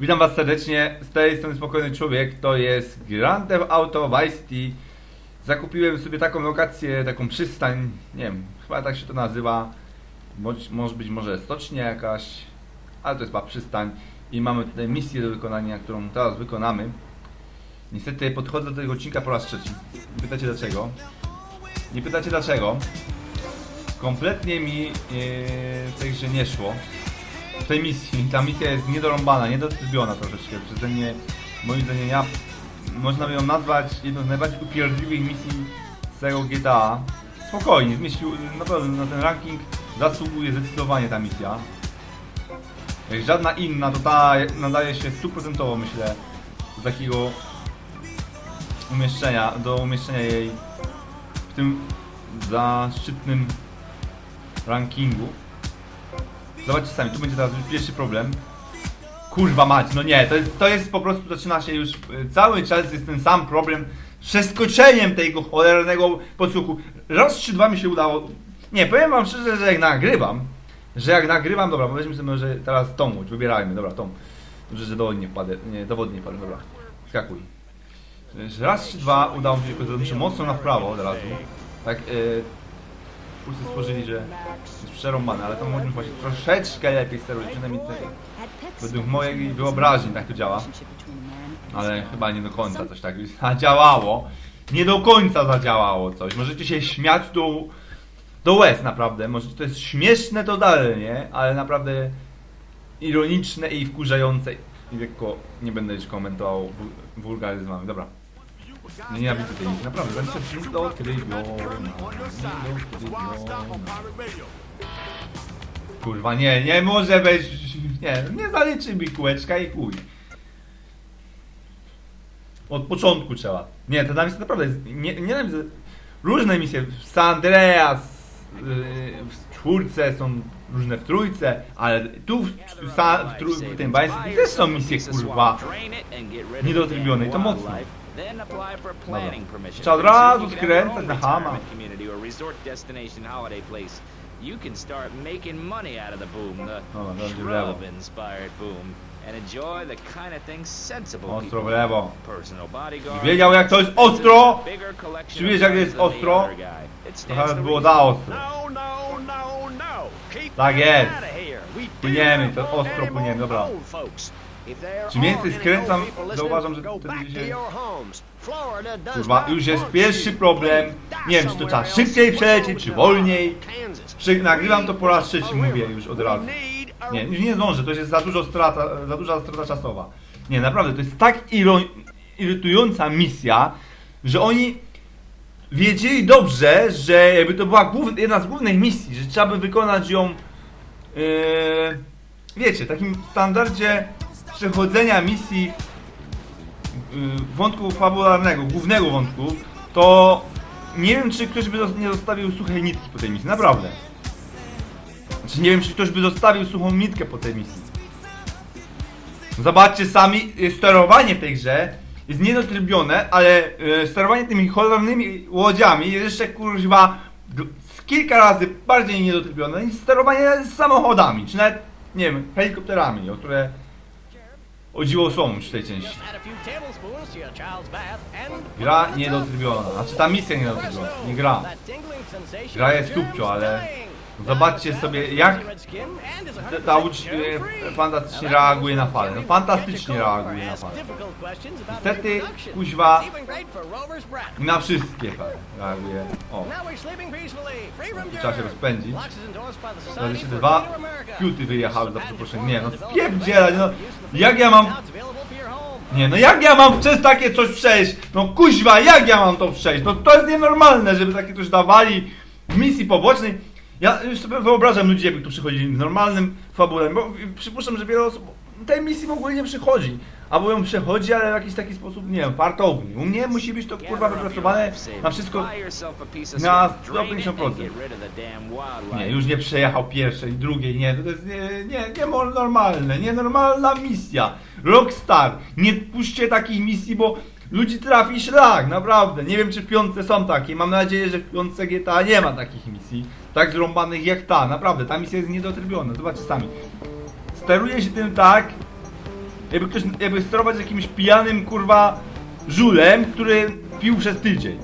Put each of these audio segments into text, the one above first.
Witam was serdecznie, z tej strony Spokojny Człowiek, to jest Grand Theft Auto Vice. Zakupiłem sobie taką lokację, taką przystań, nie wiem, chyba tak się to nazywa. Może być może stocznia jakaś, ale to jest chyba przystań. I mamy tutaj misję do wykonania, którą teraz wykonamy. Niestety podchodzę do tego odcinka po raz trzeci. Pytacie dlaczego? Nie pytacie dlaczego? Kompletnie mi yy, grze nie szło w tej misji. Ta misja jest niedorąbana, niedotrybiona troszeczkę. Przeze moim zdaniem, ja można by ją nazwać jedną z najbardziej upierdliwych misji całego GTA. Spokojnie, zmieścił, naprawdę na ten ranking zasługuje zdecydowanie ta misja. Jak żadna inna, to ta nadaje się stuprocentowo, myślę, do takiego umieszczenia, do umieszczenia jej w tym zaszczytnym rankingu. Zobaczcie sami, tu będzie teraz już pierwszy problem. Kurwa mać, no nie, to jest, to jest po prostu, zaczyna się już, y, cały czas jest ten sam problem z przeskoczeniem tego cholernego podsłuchu. Raz czy dwa mi się udało, nie, powiem wam szczerze, że jak nagrywam, że jak nagrywam, dobra, powiedzmy sobie, że teraz tą łódź, wybierajmy, dobra, tą. Dobrze, że dowodnie nie wpadę, nie, dowodnie nie wpadę, dobra, skakuj. Raz czy dwa udało mi się, muszę mocno na prawo od razu, tak, yy, Kursy stworzyli, że jest przerąbane, ale to można właśnie troszeczkę lepiej sterować, przynajmniej te, według mojej wyobraźni tak to działa. Ale chyba nie do końca coś tak zadziałało. Nie do końca zadziałało coś. Możecie się śmiać do, do łez naprawdę. Może to jest śmieszne totalnie, ale naprawdę ironiczne i wkurzające. I lekko nie będę już komentował wu- wulgaryzmami. Dobra. Nie nienawidzę tej misji, naprawdę. Ten set jest do odkrywiona. Kurwa, nie, nie może być. Nie, nie zaliczy mi kółeczka i chuj. Od początku trzeba. Nie, ta misja naprawdę jest. Nie, nie nienawidzę. Różne misje. W San Andreas, yy, w czwórce są różne w trójce, ale tu w, w, w, trój, w tym City też są misje kurwa. Niedotrybione i to mocno. Dobra. Trzeba od razu skręcać na hama. You can start making money out of the boom, the Dobra, dobrze w lewo. shrub-inspired boom, and enjoy the kind of things sensible Ostro w people lewo. Personal bodyguard. Wiedział, jak to jest ostro? Bigger collection Czy wiesz, jak of jest guns than the ostro? other guy. It stands Trochę to było reason. za ostro. No, no, no, no. Keep Tak jest. outta here. We do Płyniemy, not to want ostro any płyniemy, dobra. old folks. Czym więcej skręcam, zauważam, że wtedy się- Kurwa, już jest pierwszy problem. Nie wiem, czy to trzeba szybciej przelecieć, czy wolniej. Przy, nagrywam to po raz trzeci, mówię już od razu. Nie, już nie zdążę, to jest za dużo strata, za duża strata czasowa. Nie, naprawdę, to jest tak iro, irytująca misja, że oni wiedzieli dobrze, że jakby to była jedna z głównych misji, że trzeba by wykonać ją, yy, wiecie, w takim standardzie przechodzenia misji yy, wątku fabularnego, głównego wątku, to nie wiem, czy ktoś by nie zostawił suchej nitki po tej misji, naprawdę. Znaczy nie wiem, czy ktoś by zostawił suchą nitkę po tej misji. Zobaczcie sami, y, sterowanie w tej grze jest niedotrybione, ale y, sterowanie tymi cholernymi łodziami jest jeszcze kurwa kilka razy bardziej niedotrybione niż sterowanie samochodami, czy nawet, nie wiem, helikopterami, o które o dziwo są w tej części. Gra niedotrybiona, znaczy ta misja niedotrybiona, nie gra. Gra jest subcio, ale. Zobaczcie sobie jak ta- 100% ta łódź e, fantastycznie reaguje na fale. No fantastycznie reaguje na fale. Niestety, kuźwa, na wszystkie fale reaguje. O, trzeba się rozpędzić. Razy się dwa piuty wyjechały za. Nie no, spierdzielać, no. Jak ja mam... Nie no, jak ja mam przez takie coś przejść? No kuźwa, jak ja mam to przejść? No to jest nienormalne, żeby takie coś dawali w misji pobocznej. Ja już sobie wyobrażam ludzi, jakby tu przychodzili w normalnym fabule, bo przypuszczam, że wiele osób tej misji w ogóle nie przychodzi. Albo ją przechodzi, ale w jakiś taki sposób, nie wiem, fartowny. U mnie musi być to kurwa wypracowane na wszystko na 150%. Nie, już nie przejechał pierwszej, drugiej, nie, to jest nie, nie, nie normalne, nienormalna misja. Rockstar, nie puśćcie takich misji, bo ludzi trafi szlak, naprawdę. Nie wiem, czy w piątce są takie, mam nadzieję, że w piątce GTA nie ma takich misji, tak zrąbanych jak ta, naprawdę, ta misja jest niedotrybiona, zobaczcie sami. Steruje się tym tak, Jakby ktoś, jakby sterować jakimś pijanym, kurwa, żulem, który pił przez tydzień.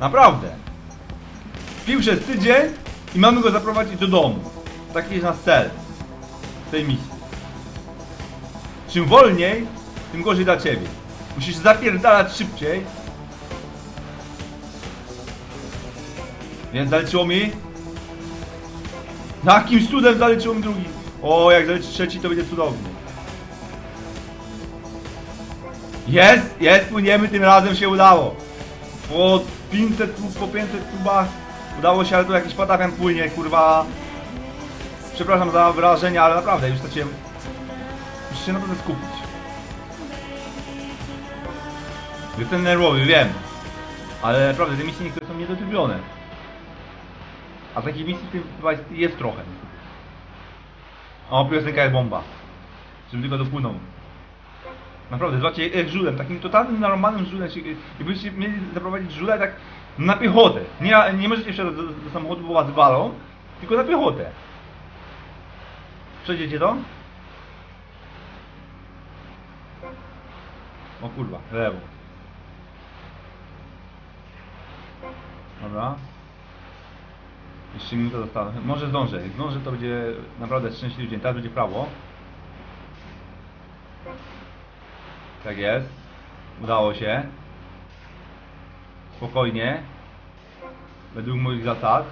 Naprawdę. Pił przez tydzień i mamy go zaprowadzić do domu. Taki jest nasz cel tej misji. Czym wolniej, tym gorzej dla ciebie. Musisz zapierdalać szybciej. Więc zaleciło mi. Jakimś cudem zaleciło mi drugi. O, jak zaleci trzeci, to będzie cudownie. Jest, jest, płyniemy, tym razem się udało. Po 500, prób- po 500 próbach udało się, ale tu jakiś patafian płynie, kurwa. Przepraszam za wrażenie, ale naprawdę już straciłem. Muszę się naprawdę skupić. Jestem nerwowy, wiem. Ale naprawdę te misje niektóre są niedotybione. A takich misji jest, trochę. O, piosenka jest bomba. Żebym tylko dopłynął. Naprawdę, zobaczcie, jak żulem, takim totalnym, normalnym żulem. się- Jakbyście mieli zaprowadzić żule tak na piechotę. Nie, nie możecie wsiadać do, do samochodu, bo was walą, tylko na piechotę. Przejdziecie to? O kurwa, lewo. Dobra. Jeszcze minuta została. Może zdążę. Jak zdążę, to będzie naprawdę szczęśliwy dzień. Teraz będzie prawo. Tak jest. Udało się. Spokojnie. Według moich zasad.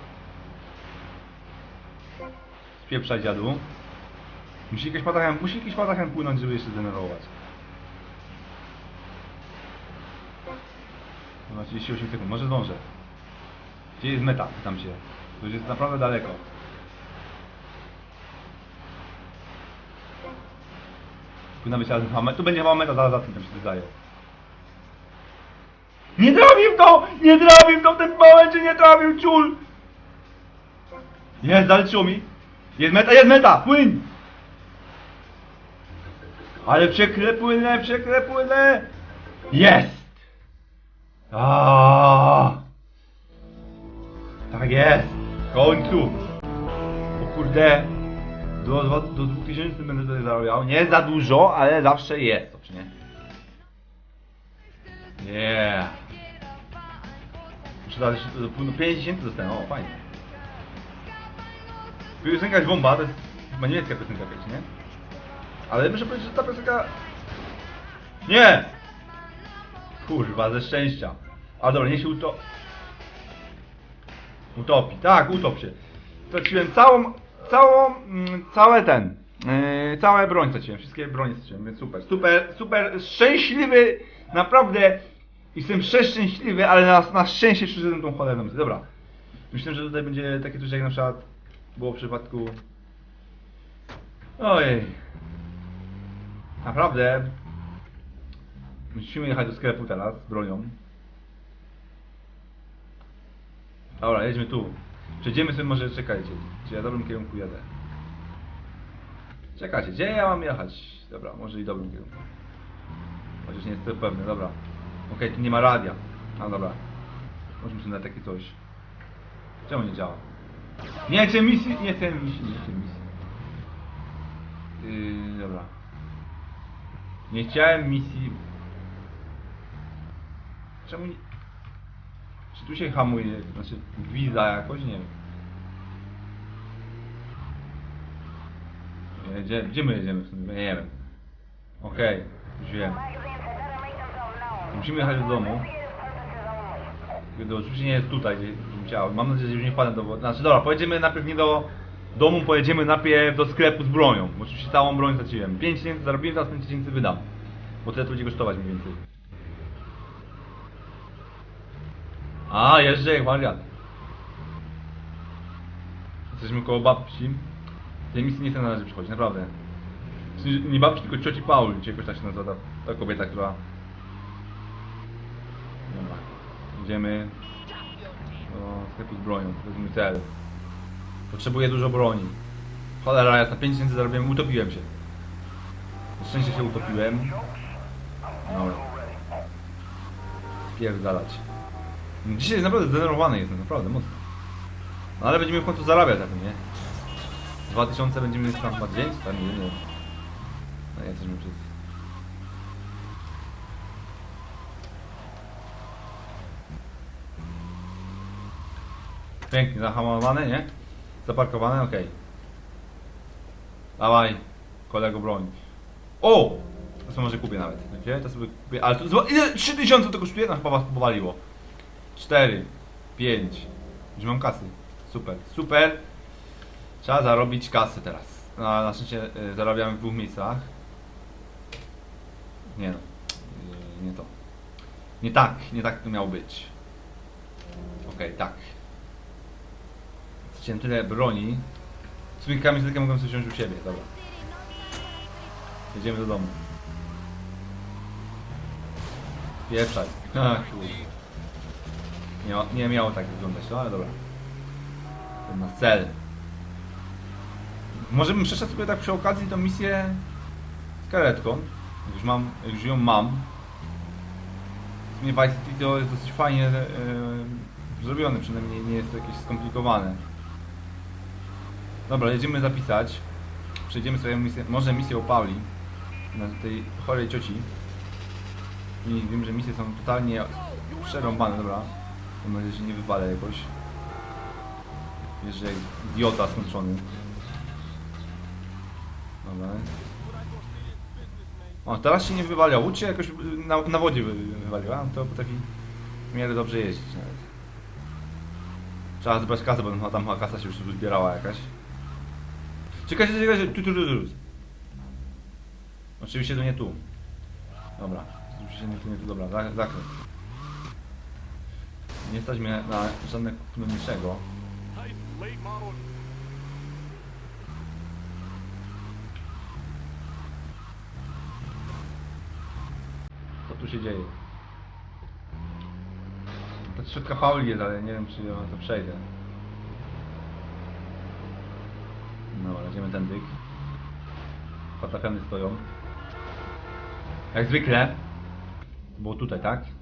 Spieprzaj dziadu. Musi jakiś patachem, musi jakiś patachem płynąć, żeby jeszcze zdenerwować. No 38 sekund, może zdążę. Gdzie jest meta? Pytam się. Już jest naprawdę daleko. Powinna być teraz chyba meta. Tu będzie chyba meta zaraz za tym, się wydaje. Nie trafił to! Nie trafił to w tym momencie! Nie trafił! Ciul! Jest, zaleciło mi. Jest meta, jest meta! Płyń! Ale przekle płynę, przekle płynę! Jest! Aaaa! Tak jest! Końcu! O kurde! Do, do, do 2000 będę tutaj zarabiał. Nie za dużo, ale zawsze jest, dobrze nie? Yeah! Muszę dać do płynu 5000 dostałem, o fajnie. Piosenka bomba, to jest chyba niemiecka piosenka jakaś, nie? Ale muszę powiedzieć, że ta piosenka... Nie! Kurwa, ze szczęścia. A dobra, nie się uto... Utopi, tak, utop się. Straciłem całą, całą, mm, całe ten, yy, całe broń straciłem, wszystkie bronie straciłem, więc super, super, super, szczęśliwy, naprawdę, jestem przeszczęśliwy, ale na, na szczęście przyszedłem tą cholerną. Dobra, myślę, że tutaj będzie takie coś jak na przykład było w przypadku, ojej, naprawdę, musimy jechać do sklepu teraz z bronią. Dobra, jedźmy tu. Przejdziemy sobie może, czekajcie, czy ja w dobrym kierunku jadę. Czekajcie, gdzie ja mam jechać? Dobra, może i dobrym kierunku. Chociaż nie jestem pewny, dobra. Okej, tu nie ma radia. A dobra. Możemy sobie na takie coś. Czemu nie działa? Nie chcę misji, nie chcę misji, nie chcę misji. Yy, dobra. Nie chciałem misji. Czemu nie... Tu się hamuje, znaczy gwizda jakoś, nie wiem. Gdzie, gdzie my jedziemy? Nie wiem. Okej, już wiem. Musimy jechać do domu. Oczywiście nie jest tutaj, gdzie. Mam nadzieję, że już nie wpadnę do. Znaczy dobra, pojedziemy najpierw nie do domu, pojedziemy najpierw do sklepu z bronią. Bo oczywiście całą broń straciłem. 5 tysięcy zarobiłem, teraz 5 tysięcy wydam. Bo tyle to będzie kosztować mniej więcej. A, jeżdżę jak wariat. Jesteśmy koło babci. Tej misji nie chcę na razie przychodzić, naprawdę. Nie babci, tylko cioci Pauli, czy jakoś tak się nazywa ta, ta kobieta, która... Dobra. Idziemy do sklepu z bronią, to jest mój cel. Potrzebuję dużo broni. Cholera, jasna, 5000 zarobiłem, utopiłem się. Na szczęście się utopiłem. Dobra. Spierdalać. Dzisiaj naprawdę zdenerwowany jestem, naprawdę mocno. No ale będziemy w końcu zarabiać na tym, nie? 2000 będziemy mieć tam chyba dzień, czy tam nie, nie. No nie, jesteśmy przez... Pięknie, zahamowane, nie? Zaparkowane, okej. Dawaj, kolego broń. O! To sobie może kupię nawet, wiecie? To sobie kupię, ale to ile? 3000 to kosztuje? No chyba was powaliło. 4, 5. Już mam kasy. Super, super. Trzeba zarobić kasę teraz. No, na szczęście y, zarabiamy w dwóch miejscach. Nie no. Y, nie to. Nie tak, nie tak to miało być. Okej, tak. Chciałem tyle broni. Z tymi kamizelkę mogłem sobie wziąć u siebie, dobra. Jedziemy do domu. Pieprzaj. Ach, kurde. Nie, nie miało tak wyglądać, no ale dobra. Na cel. Może bym przeszedł sobie tak przy okazji tą misję z karetką. Jak już mam, już ją mam. W sumie Vice City to jest dosyć fajnie e, zrobione, przynajmniej nie jest to jakieś skomplikowane. Dobra, jedziemy zapisać. Przejdziemy sobie misję, może misję o Pauli. Na tej chorej cioci. I wiem, że misje są totalnie przerąbane, dobra. Mam nadzieję, że nie wywalę jakoś. Że jak idiota skończony. Dobra. O, teraz się nie wywaliła. Łódź się jakoś na, na wodzie wy, wywaliła. No To potrafi w miarę dobrze jeździć nawet. Trzeba zbrać kasę, bo tam- tam chyba kasa się już zbierała jakaś. Czekajcie, czekajcie, tu, tu, tu, tu. Oczywiście to nie tu. Dobra, oczywiście nie tu, nie tu, dobra, za- zakręt. Nie mnie na żadne kupno niczego. Co tu się dzieje? Ta trzetka Pauli jest, ale nie wiem czy ja to przejdę. Dobra, idziemy tędy. Patafiany stoją. Jak zwykle. Było tutaj, tak?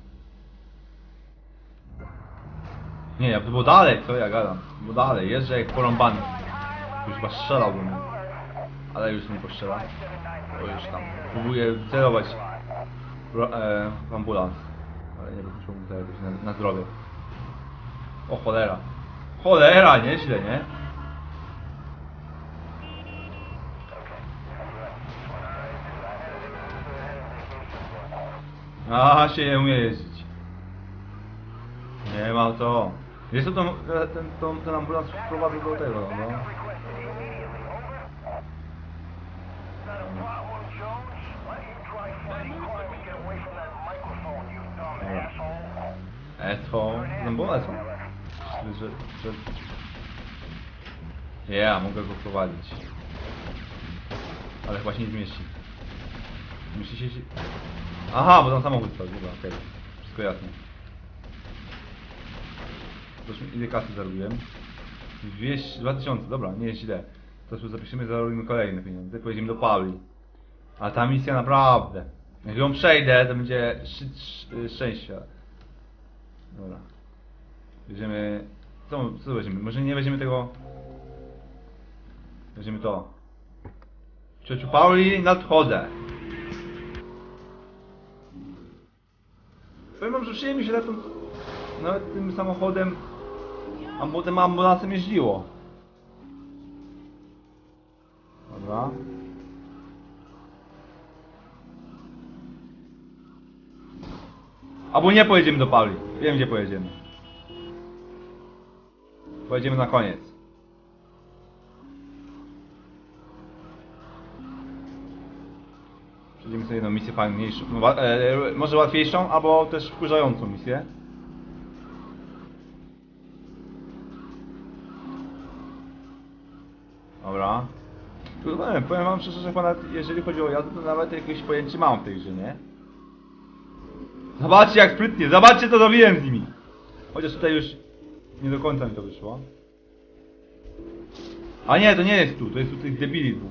Nie, ja to było dalej, co ja gadam. Było dalej, jeżdżę jak porąbany. Już chyba strzelałbym. Ale już nie postrzela. Bo już tam próbuję celować e, w ambulans. Ale nie wyszło mu to na, na zdrowie. O cholera. Cholera, nieźle, nie? A się nie umie jeździć. Nie ma to. Jest to ten, ten, ten, ambulans wprowadził do tego, no. Eto, no było Eto. Że, że... Ja, mogę go prowadzić. Ale chyba się nie zmieści. Musi się... Aha, bo tam samochód stał, dobra, okej. Wszystko jasne. Proszę, ile kasy zarobiłem? 200, 2000, dobra, nie jest źle. To sobie zapiszemy, zarobimy kolejne pieniądze, pojedziemy do Pauli. A ta misja naprawdę. Jak ją przejdę, to będzie szczyt sz- szczęścia. Dobra. Weźmiemy... Co, co weźmiemy? Może nie weźmiemy tego... Weźmiemy to. Ciociu Pauli, nadchodzę. Powiem wam, że przyjemnie się latą nawet tym samochodem, a potem ambulansem jeździło. Dobra. Albo nie pojedziemy do Pauli. Wiem gdzie pojedziemy. Pojedziemy na koniec. Przejdziemy sobie jedną misję fajniejszą, no, wa- e, może łatwiejszą, albo też wkurzającą misję. Dobra. No, wiem, powiem wam szczerze, że jeżeli chodzi o jazdę, to nawet jakieś pojęcie mam w tej grze, nie? Zobaczcie jak sprytnie, zobaczcie co zrobiłem z nimi! Chociaż tutaj już nie do końca mi to wyszło. A nie, to nie jest tu, to jest tu tych debili dwóch.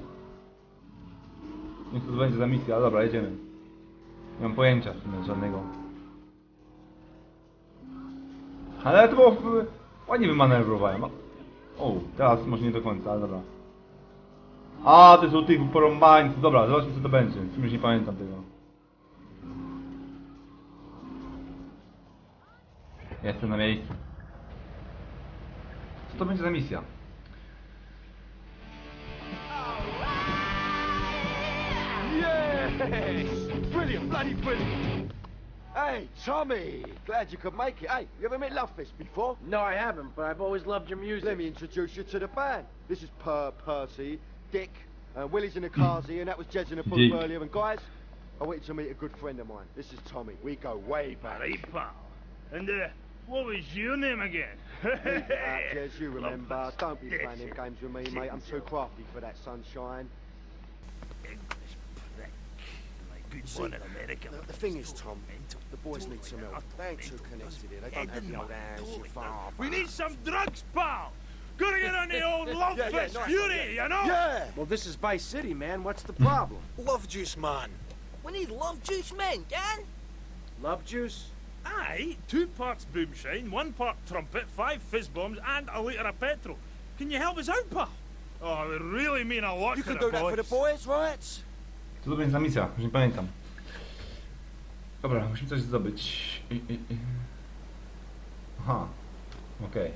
Nie to będzie za misja, ale dobra, jedziemy. Nie mam pojęcia w sumie żadnego. Ale to było w... ładnie wymanewrowałem. O, teraz może nie do końca, ale dobra. A, to jest o tych porąbańców. Dobra, zobaczmy co to będzie. W sumie Już nie pamiętam tego. Jestem na miejscu. Co to będzie za misja? Yes! Brilliant, bloody brilliant! Hey, Tommy! Glad you could make it. Hey, you ever met Lovefist before? No, I haven't, but I've always loved your music. Let me introduce you to the band. This is Per Percy, Dick, uh, Willie's in the Carsey, and that was Jez in the book Dick. earlier. And guys, I wanted to meet a good friend of mine. This is Tommy. We go way back. Right, pal. And, uh, what was your name again? Leave it out, Jez, you remember. Lovefist. Don't be playing them games with me, mate. I'm too crafty for that sunshine. English prick. My good See, one America. The, the thing is, Tom, the boys need some help. They ain't too connected here. They don't have the old hands, you far. We need some drugs, pal. Gotta get on the old love Yeah, yeah, fist nice fury, one, yeah. you know? Yeah! Well, this is Vice City, man. What's the problem? Love juice, man. We need love juice men, gang. Love juice? Aye, two parts boomshine, one part trumpet, five fizz bombs, and a litre of petrol. Can you help us out, pal? Oh, it really mean a lot You to can the do that for the boys. boys, right? Co to będzie za misja? Już nie pamiętam. Dobra, musimy coś zdobyć. I, i, i. Aha. Okej.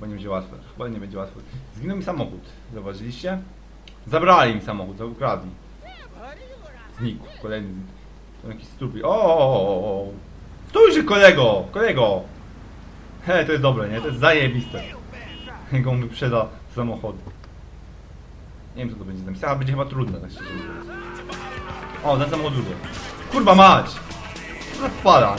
Chyba nie będzie łatwe. Chyba nie będzie łatwe. Zginął mi samochód. Zauważyliście? Zabrali mi samochód, ukradli. Znikł. Kolejny. To jakiś strupi. O, o, o, o. Stójże kolego! Kolego! He, to jest dobre, nie? To jest zajebiste. Jak on wyprzeda samochody. Nie wiem co to będzie misja, ale będzie chyba trudne, tak. O, ten samochód duży. Kurwa mać! Za wpada?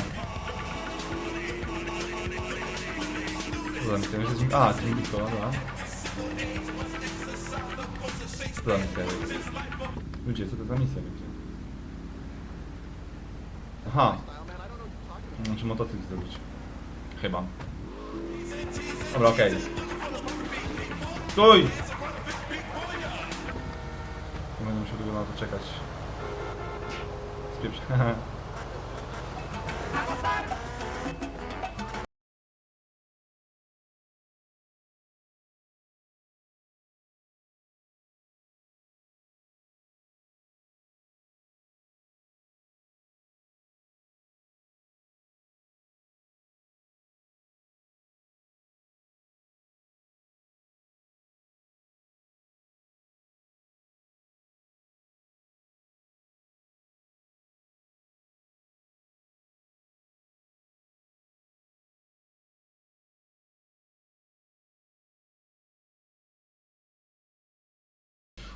Co za misja? Myślę, że... A, czyli blisko, dobra. Co za misja jest? Ludzie, co to za misja będzie? Aha. Muszę motocykl zrobić. Chyba. Dobra, okej. Stój! Nie będę musiał długo na to czekać. Spieprz.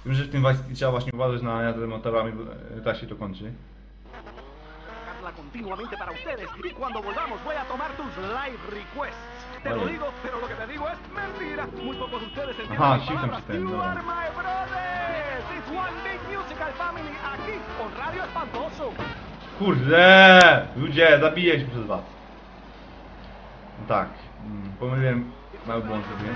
Wiem, że w tym Vice trzeba właśnie uważać na jazdę motorami, bo e, tak się to kończy. Carla continuamente para ustedes y cuando volvamos voy a tomar tus live requests. Te lo Vale. digo, pero lo que te digo es mentira. Muy pocos de ustedes entienden Ajá, mis sí, palabras. también, You are my brothers. It's one big musical family aquí con Radio Espantoso. Kurde! Ludzie, zabiję się przez was. Tak, mm, pomyliłem, mały błąd zrobiłem.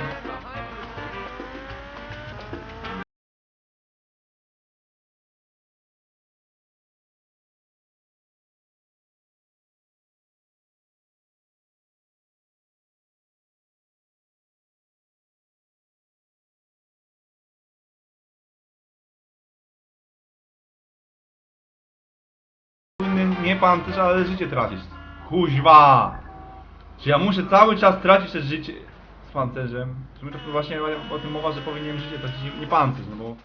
Nie, pan też, ale życie tracisz. Kuźwa! Czy ja muszę cały czas tracić też życie z pancerzem? Sumie to właśnie o tym mowa, że powinienem życie tracić nie, nie pancerz, no bo...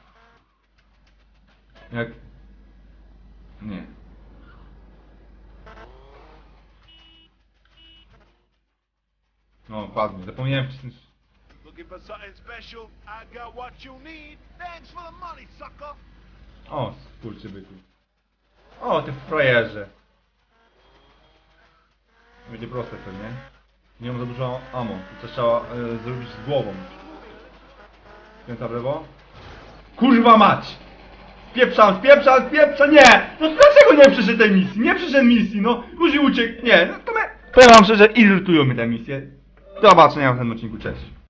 Jak... Nie. No, dokładnie, zapomniałem wcisnąć... Looking for something O, ty frajerze. Będzie proste pewnie. Nie mam za dużo ammo. To trzeba e, zrobić z głową. Pięta w lewo. Kurwa mać! Spieprzam, spieprzam, spieprzam, nie! No dlaczego nie przyszedł tej misji? Nie przyszedł misji, no! Guzi uciekł, nie! No to, me... ja wam szczerze, irytują mnie te misje. Do zobaczenia w tym odcinku, cześć.